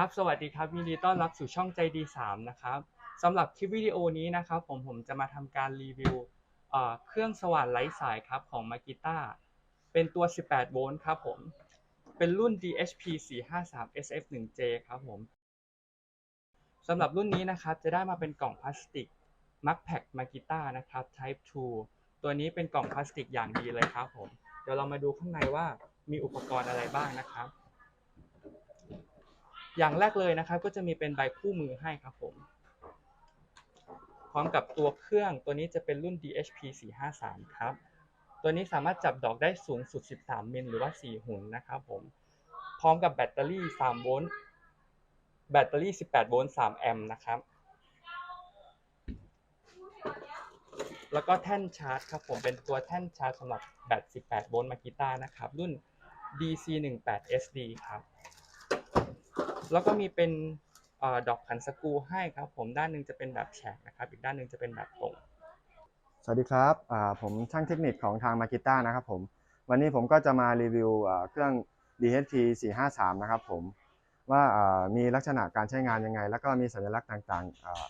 ครับสวัสดีครับยินดีต้อนรับสู่ช่องใจดี3นะครับสำหรับคลิปวิดีโอนี้นะครับผมผมจะมาทำการรีวิวเครื่องสว่านไร้สายครับของ Makita เป็นตัว 18 โวลต์ครับผมเป็นรุ่น DHP 453 SF1J ครับผมสำหรับรุ่นนี้นะครับจะได้มาเป็นกล่องพลาสติก m a c p a c Makita นะครับ Type 2 ตัวนี้เป็นกล่องพลาสติกอย่างดีเลยครับผมเดี๋ยวเรามาดูข้างในว่ามีอุปกรณ์อะไรบ้างนะครับ อย่างแรกเลยนะครับก็จะมีเป็นใบคู่มือให้ครับผม พร้อมกับตัวเครื่องตัวนี้จะเป็นรุ่น DHP 453ครับ ตัวนี้สามารถจับดอกได้สูงสุด 13 มิลหรือว่า 4 หุ่นนะครับผม พร้อมกับแบตเตอรี่ 3 โวลต์ แบตเตอรี่ 18 โวลต์ 3 แอมป์นะครับ แล้วก็แท่นชาร์จครับผมเป็นตัวแท่นชาร์จสำหรับแบต 18 โวลต์มากิต้านะครับ รุ่น DC18SD ครับ แล้วก็มีเป็นอดอกขันสกูให้ครับผมด้านหนึ่งจะเป็นแบบแฉกนะครับ อีกด้านหนึ่งจะเป็นแบบตรง สวัสดีครับผมช่างเทคนิคของทางมากิต้านะครับผม วันนี้ผมก็จะมารีวิวเครื่อง DHP 453 นะครับผมว่ามีลักษณะการใช้งานยังไง แล้วก็มีสัญลักษณ์ต่าง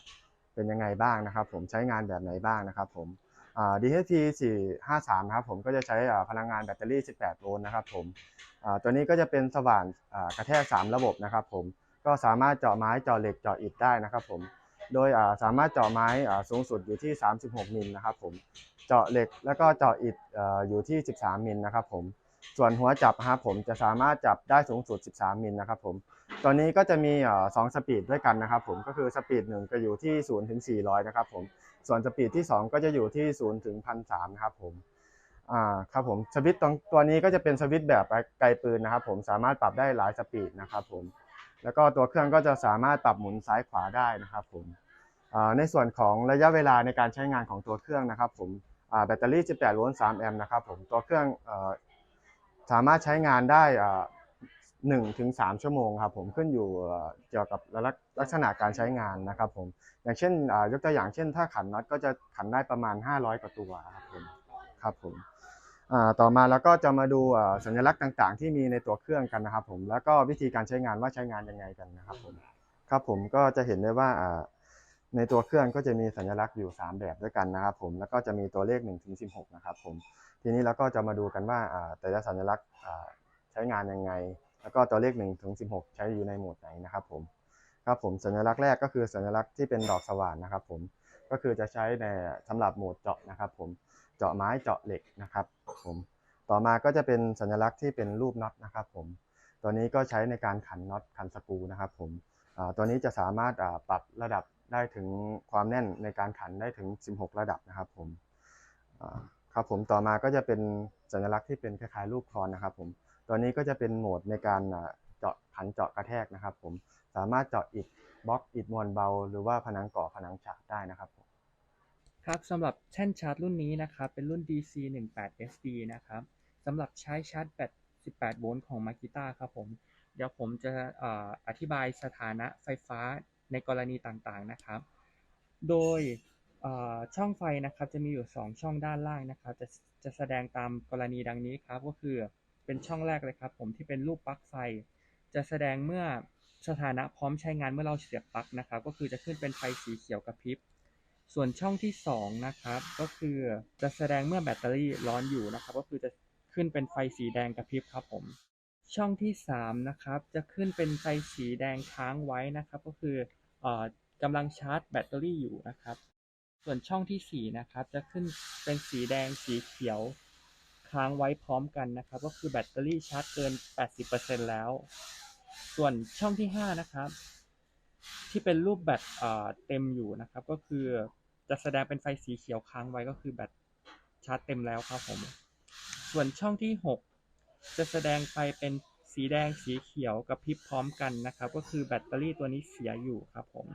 ๆเป็นยังไงบ้างนะครับ ผมใช้งานแบบไหนบ้างนะครับผม อ่า DHP 453นะครับผมก็จะใช้พลังงานแบตเตอรี่ 18 โวลต์นะครับผมตัวนี้ก็จะเป็นสว่านกระแทก 3 ระบบนะครับผมก็สามารถเจาะไม้เจาะเหล็กเจาะอิฐได้นะครับผมโดยสามารถเจาะไม้สูงสุดอยู่ที่ 36 มิลนะครับผมเจาะเหล็กแล้วก็เจาะอิฐเอ่ออยู่ที่ 13 มิลนะครับผม ส่วนหัวจับนะครับผมจะสามารถจับได้สูงสุด 13 มิลนะครับผมตัวนี้ก็จะมีสองสปีดด้วยกันนะครับผมก็คือสปีดหนึ่งจะอยู่ที่0ถึง400นะครับผมส่วนสปีดที่ 2 ก็จะอยู่ที่0ถึง1,300นะครับผมอ่าครับผมสวิตช์ตัวนี้ก็จะเป็นสวิตช์แบบไกลปืนนะครับผมสามารถปรับได้หลายสปีดนะครับผมแล้วก็ตัวเครื่องก็จะสามารถปรับหมุนซ้ายขวาได้นะครับผมในส่วนของระยะเวลาในการใช้งานของตัวเครื่องนะครับผมแบตเตอรี่ 18 โวลต์ 3 แอมป์นะครับผมตัวเครื่อง สามารถใช้งานได้อ่า1ถึง3ชั่วโมงครับผมขึ้นอยู่เกี่ยวกับลักษณะการใช้งานนะครับผมอย่างเช่นยกตัวอย่างเช่น ถ้าขันน็อตก็จะขันได้ประมาณ 500กว่าตัวครับผมครับผมต่อมาแล้วก็จะมาดูสัญลักษณ์ต่างๆ ที่มีในตัวเครื่องกันนะครับผมแล้วก็วิธีการใช้งานว่าใช้งานยังไงกันนะครับผมครับผมก็จะเห็นได้ว่า ในตัวเครื่องก็จะมีสัญลักษณ์อยู่ 3 แบบด้วยกันนะครับผมแล้วก็จะมีตัวเลข1ถึง16นะครับผมทีนี้เราก็จะมาดูกันว่าแต่ละสัญลักษณ์ใช้งานยังไง แล้วก็ตัวเลข1ถึง16ใช้อยู่ในโหมดไหนนะครับผมครับผมสัญลักษณ์แรกก็คือสัญลักษณ์ที่เป็นดอกสว่านนะครับผมก็คือจะใช้ในสำหรับโหมดเจาะนะครับผมเจาะไม้เจาะเหล็กนะครับผมต่อมาก็จะเป็นสัญลักษณ์ที่เป็นรูปน็อตนะครับผมตัวนี้ก็ใช้ในการขันน็อตขันสกรูนะครับผมตัวนี้จะสามารถปรับระดับ ได้ถึงความแน่นในการขันได้ถึง 16 ระดับนะครับผมครับผมต่อมาก็จะเป็นสัญลักษณ์ที่เป็นคล้ายๆรูปคอนนะครับผมตัวนี้ก็จะเป็นโหมดในการเจาะขันเจาะกระแทกนะครับ ผมสามารถเจาะอิฐบล็อกอิฐมวลเบา หรือว่าผนังก่อผนังฉากได้นะครับผมครับสำหรับแท่นชาร์จรุ่นนี้นะครับ เป็นรุ่น DC18SD นะครับสำหรับใช้ชาร์จแบต18 โวลต์ของ Makita ครับผม เดี๋ยวผมจะออธิบายสถานะไฟฟ้า ในกรณีต่างๆนะครับ โดยช่องไฟนะครับจะมีอยู่ 2 ช่องด้านล่างนะครับจะจะแสดงตามกรณีดังนี้ครับก็คือเป็นช่องแรกเลยครับ ผมที่เป็นรูปปลั๊กไฟ จะแสดงเมื่อสถานะพร้อมใช้งานเมื่อเราเสียบปลั๊กนะครับ ก็คือจะขึ้นเป็นไฟสีเขียวกระพริบส่วนช่องที่2นะครับก็คือจะแสดงเมื่อแบตเตอรี่ร้อนอยู่นะครับ ก็คือจะขึ้นเป็นไฟสีแดงกระพริบครับผม ช่องที่ 3 นะครับ จะขึ้นเป็นไฟสีแดงค้างไว้นะครับ ก็คือเอ่อกำลังชาร์จแบตเตอรี่อยู่นะครับ ส่วนช่องที่ 4 นะครับ จะขึ้นเป็นสีแดงสีเขียวค้างไว้พร้อมกันนะครับ ก็คือแบตเตอรี่ชาร์จเกิน 80%แล้ว ส่วนช่องที่ 5 นะครับ ที่เป็นรูปแบตเอ่อเต็มอยู่นะครับ ก็คือจะแสดงเป็นไฟสีเขียวค้างไว้ก็คือแบตชาร์จเต็มแล้วครับผม ส่วนช่องที่ 6 จะแสดงไฟเป็นสีแดงสีเขียวกับพริบพร้อมกันนะครับ ก็คือแบตเตอรี่ตัวนี้เสียอยู่ครับผม